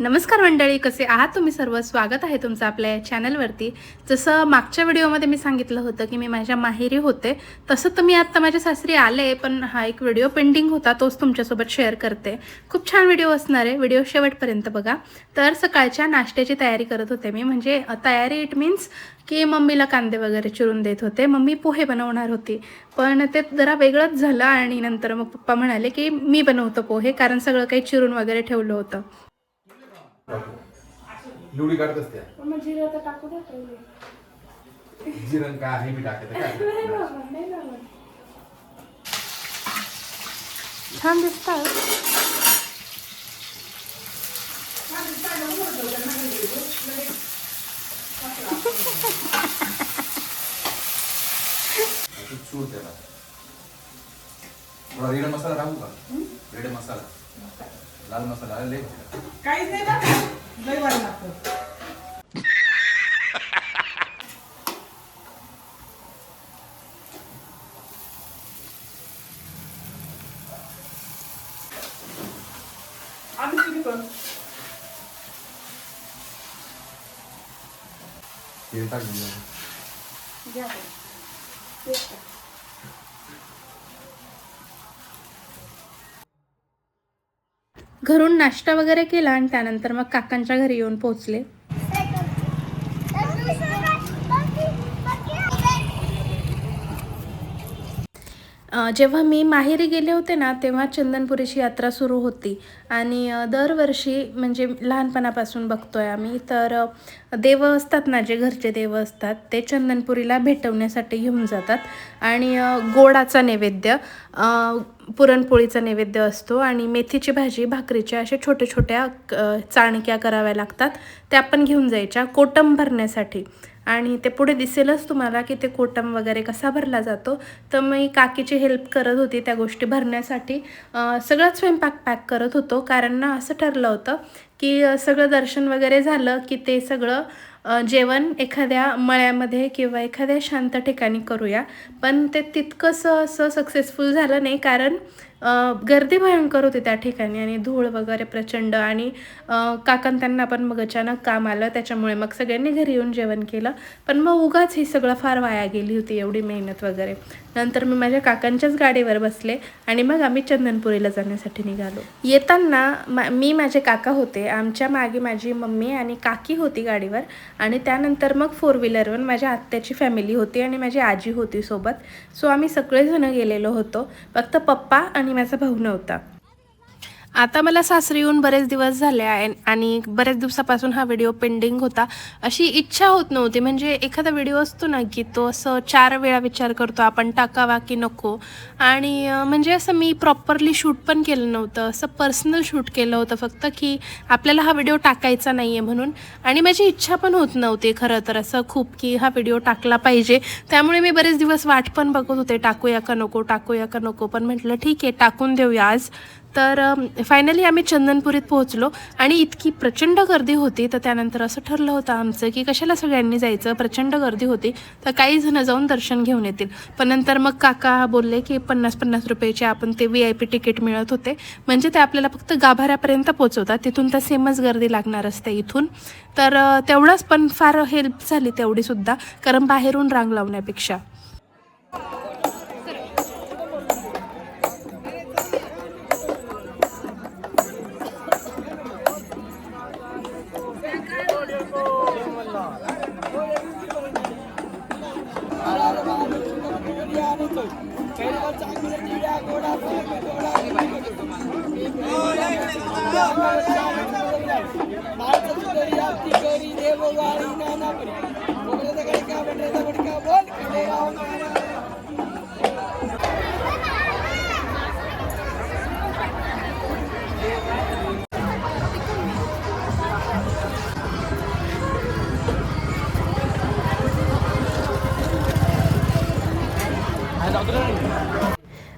नमस्कार मंडळी कसे आहात तुम्ही सर्व? स्वागत आहे तुमचं आपल्या या चॅनलवरती जसं मागच्या व्हिडिओमध्ये मी सांगितलं होतं की मी माझ्या माहेरी होते. तसं तर मी आत्ता माझ्या सासरी आले पण हा एक व्हिडिओ पेंडिंग होता तोच तुमच्यासोबत शेअर करते. खूप छान व्हिडिओ असणार आहे. व्हिडिओ शेवटपर्यंत बघा. तर सकाळच्या नाश्त्याची तयारी करत होते मी. म्हणजे तयारी इट मीन्स की मम्मीला कांदे वगैरे चिरून देत होते. मम्मी पोहे बनवणार होती. पण ते जरा वेगळंच झालं आणि नंतर मग पप्पा म्हणाले की मी बनवतो पोहे कारण सगळं काही चिरून वगैरे ठेवलं होतं. लुडी काढत असते. मग जिरं तर टाकू द्या पहिले जिरण काय आहे मी टाकत छान दिसतात तू चूर त्याला. थोडा रेड मसाला टाकू का? रेड मसाला. लाल मसाला लय काहीच नाही ना लय वाढ लागतं. आम्ही तेल टाक म्हणजे. घरून नाश्ता वगैरे केला आणि त्यानंतर मग काकांच्या घरी येऊन पोहोचले. जेव्हा मी माहेरी गेले होते ना तेव्हा चंदनपुरीची यात्रा सुरू होती. आणि दरवर्षी म्हणजे लहानपणापासून बघतोय आम्ही तर देव असतात ना जे घरचे देव असतात ते चंदनपुरीला भेटवण्यासाठी घेऊन जातात. आणि गोडाचा नैवेद्य पुरणपोळीचा नैवेद्य असतो. आणि मेथीची भाजी भाकरीच्या अशा छोट्या छोट्या चाणक्या कराव्या लागतात. त्या पण घेऊन जायच्या. कोटम भरण्यासाठी. आणि ते पुढे दिसेलच तुम्हाला की ते कोटम वगैरे कसा भरला जातो. तर मी काकीची हेल्प करत होती त्या गोष्टी भरण्यासाठी. सगळं स्वयंपाक पॅक करत होतो. कारण ना असं ठरलं होतं की सगळं दर्शन वगैरे झालं की ते सगळं जेवण एखाद्या मळ्यामध्ये किंवा एखाद्या शांत ठिकाणी करूया. पण ते तितकंसं असं सक्सेसफुल झालं नाही. कारण गर्दी भयंकर होती त्या ठिकाणी आणि धूळ वगैरे प्रचंड आणि काकां त्यांना पण मग अचानक काम आलं. त्याच्यामुळे मग सगळ्यांनी घरी येऊन जेवण केलं. पण मग उगाच ही सगळं फार वाया गेली होती एवढी मेहनत वगैरे. नंतर मी माझ्या काकांच्याच गाडीवर बसले आणि मग आम्ही चंदनपुरीला जाण्यासाठी निघालो. येताना मा मी माझे काका होते. आमच्या मागे माझी मम्मी आणि काकी होती गाडीवर आणि त्यानंतर मग फोर व्हीलरवर माझ्या आत्याची फॅमिली होती आणि माझी आजी होती सोबत. सो आम्ही सगळेजण गेलेलो होतो. फक्त पप्पा आणि माझा भाऊ नव्हता आता मला सासरी येऊन बरेच दिवस झाले आहे आणि बरेच दिवसापासून हा व्हिडिओ पेंडिंग होता. अशी इच्छा होत नव्हती. म्हणजे एखादा व्हिडिओ असतो ना की तो असं चार वेळा विचार करतो आपण टाकावा की नको. आणि म्हणजे असं मी प्रॉपरली शूट पण केलं नव्हतं. असं पर्सनल शूट केलं होतं फक्त की आपल्याला हा व्हिडिओ टाकायचा नाही आहे म्हणून. आणि माझी इच्छा पण होत नव्हती खरं तर असं खूप की हा व्हिडिओ टाकला पाहिजे. त्यामुळे मी बरेच दिवस वाट पण बघत होते. टाकूया का नको टाकूया का नको. पण म्हटलं ठीक आहे टाकून देऊया आज. तर फायनली आम्ही चंदनपुरीत पोहोचलो आणि इतकी प्रचंड गर्दी होती तर त्यानंतर असं ठरलं होतं आमचं की कशाला सगळ्यांनी जायचं? प्रचंड गर्दी होती तर काही जण जाऊन दर्शन घेऊन येतील. पण नंतर मग काका बोलले की पन्नास पन्नास रुपयाचे आपण ते व्ही आय पी तिकीट मिळत होते. म्हणजे ते आपल्याला फक्त गाभाऱ्यापर्यंत पोचवतात तिथून तर सेमच गर्दी लागणार असते इथून. तर तेवढंच पण फार हेल्प झाली तेवढीसुद्धा कारण बाहेरून रांग लावण्यापेक्षा. கிடைக்காம கிடைக்காம போல் கிடையாது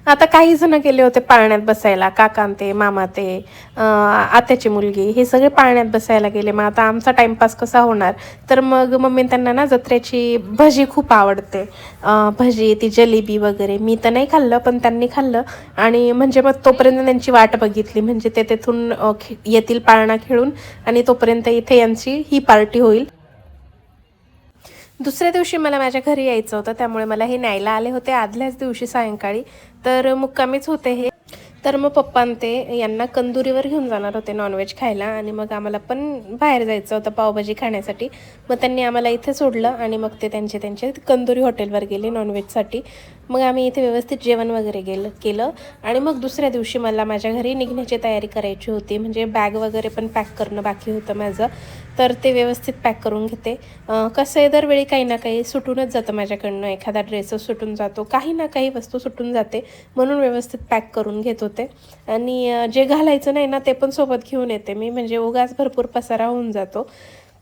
आता काही जण गेले होते पाळण्यात बसायला काकांते मामाते आत्याची मुलगी हे सगळे पाळण्यात बसायला गेले. मग आता आमचा टाईमपास कसा होणार? तर मग मम्मी त्यांना ना जत्रेची भजी खूप आवडते. भजी ती जलेबी वगैरे. मी तर नाही खाल्लं पण त्यांनी खाल्लं. आणि म्हणजे मग तोपर्यंत त्यांची वाट बघितली. म्हणजे ते तेथून येतील पाळणा खेळून आणि तोपर्यंत इथे यांची ही पार्टी होईल. दुसऱ्या दिवशी मला माझ्या घरी यायचं होतं त्यामुळे मला हे न्यायला आले होते. आदल्याच दिवशी सायंकाळी. तर मुक्कामीच होते हे. तर मग पप्पान ते यांना कंदुरीवर घेऊन जाणार होते नॉनव्हेज खायला आणि मग आम्हाला पण बाहेर जायचं होतं पावभाजी खाण्यासाठी. मग त्यांनी आम्हाला इथे सोडलं आणि मग ते त्यांचे त्यांचे कंदुरी हॉटेलवर गेले नॉनव्हेजसाठी मग आम्ही इथे व्यवस्थित जेवण वगैरे गेलं केलं. आणि मग दुसऱ्या दिवशी मला माझ्या घरी निघण्याची तयारी करायची होती. म्हणजे बॅग वगैरे पण पॅक करणं बाकी होतं माझं. तर ते व्यवस्थित पॅक करून घेते. कसं आहे दरवेळी काही ना काही सुटूनच जातं माझ्याकडनं. एखादा ड्रेसच सुटून जातो. काही ना काही वस्तू सुटून जाते. म्हणून व्यवस्थित पॅक करून घेत होते. आणि जे घालायचं नाही ना ते पण सोबत घेऊन येते मी. म्हणजे उगाच भरपूर पसारा होऊन जातो.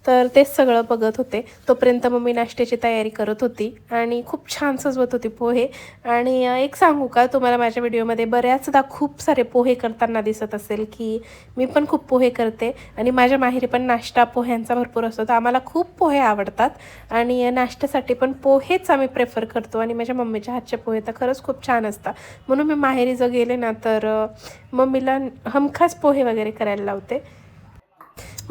तर तेच सगळं बघत होते. तोपर्यंत मम्मी नाश्त्याची तयारी करत होती आणि खूप छान सजवत होती पोहे. आणि एक सांगू का? तुम्हाला माझ्या व्हिडिओमध्ये बऱ्याचदा खूप सारे पोहे करताना दिसत असेल की मी पण खूप पोहे करते आणि माझ्या माहेरी पण नाश्ता पोह्यांचा भरपूर असतो. तर आम्हाला खूप पोहे आवडतात आणि नाश्त्यासाठी पण पोहेच आम्ही प्रेफर करतो आणि माझ्या मम्मीच्या हातचे पोहे तर खरंच खूप छान असतात. म्हणून मी माहेरी जर गेले ना तर मम्मीला हमखास पोहे वगैरे करायला लावते.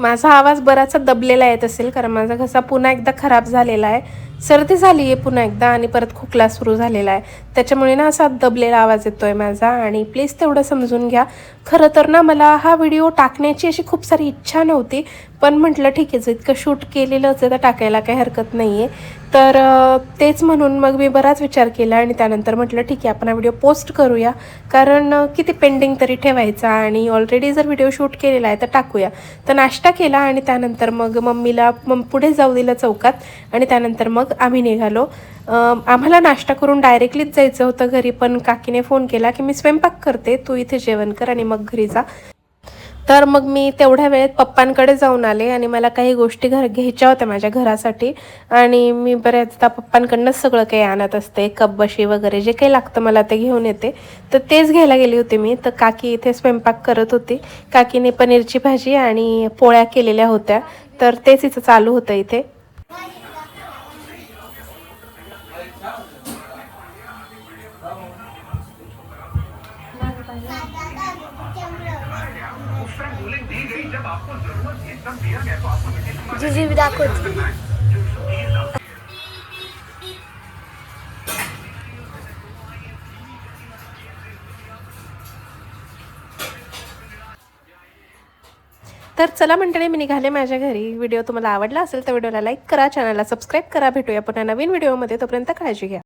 माझा आवाज बराचसा दबलेला येत असेल कारण माझा घसा पुन्हा एकदा खराब झालेला आहे. सर्दी झाली आहे पुन्हा एकदा आणि परत खोकला सुरू झालेला आहे. त्याच्यामुळे ना असा दबलेला आवाज येतो आहे माझा आणि प्लीज तेवढं समजून घ्या. खरं तर ना मला हा व्हिडिओ टाकण्याची अशी खूप सारी इच्छा नव्हती पण म्हटलं ठीक आहे जर इतकं शूट केलेलंच आहे तर टाकायला काही हरकत नाही आहे तर तेच म्हणून मग मी बराच विचार केला आणि त्यानंतर म्हटलं ठीक आहे आपण हा व्हिडिओ पोस्ट करूया. कारण किती पेंडिंग तरी ठेवायचा आणि ऑलरेडी जर व्हिडिओ शूट केलेला आहे तर टाकूया. तर नाश्ता केला आणि त्यानंतर मग मम्मीला मग पुढे जाऊ दिलं चौकात आणि त्यानंतर मग आम्ही निघालो. आम्हाला नाश्ता करून डायरेक्टलीच जायचं होतं घरी पण काकीने फोन केला की मी स्वयंपाक करते तू इथे जेवण कर आणि मग घरी जा. तर मग मी तेवढ्या वेळेत पप्पांकडे जाऊन आले आणि मला काही गोष्टी घर घ्यायच्या होत्या माझ्या घरासाठी. आणि मी बऱ्याचदा पप्पांकडनंच सगळं काही आणत असते कपबशी वगैरे जे काही लागतं मला ते घेऊन येते. तर तेच घ्यायला गेली होती मी. तर काकी इथे स्वयंपाक करत होती. काकीने पनीरची भाजी आणि पोळ्या केलेल्या होत्या. तर तेच इथं चालू होतं इथे. जीजी दाखवते. तर चला मंडळी मी निघाले माझ्या घरी. व्हिडिओ तुम्हाला आवडला असेल तर व्हिडिओला लाईक करा चॅनलला सबस्क्राईब करा. भेटूया पुन्हा नवीन व्हिडिओमध्ये. तोपर्यंत काळजी घ्या.